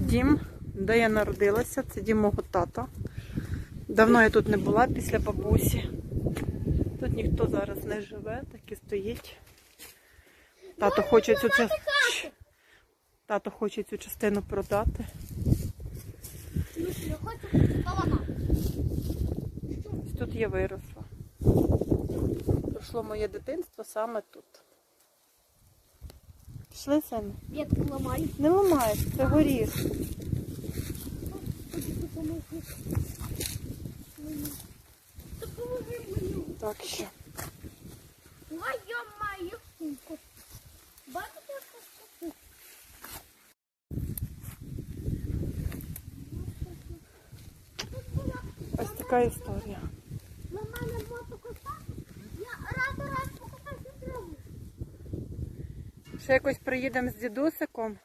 дім, де я народилася. Це дім мого тата. Давно я тут не була після бабусі. Тут ніхто зараз не живе, так і стоїть. Тато хоче цю Тато хоче цю частину продати. Тут я виросла. Пройшло моє дитинство саме тут. Пішли самі. Я так ламаю. Не ламаєш, це горіх. Допоможи мені. Так що. Ой, я маю. Бачите, як Ось така історія. На мене Ще якось приїдемо з дідусиком.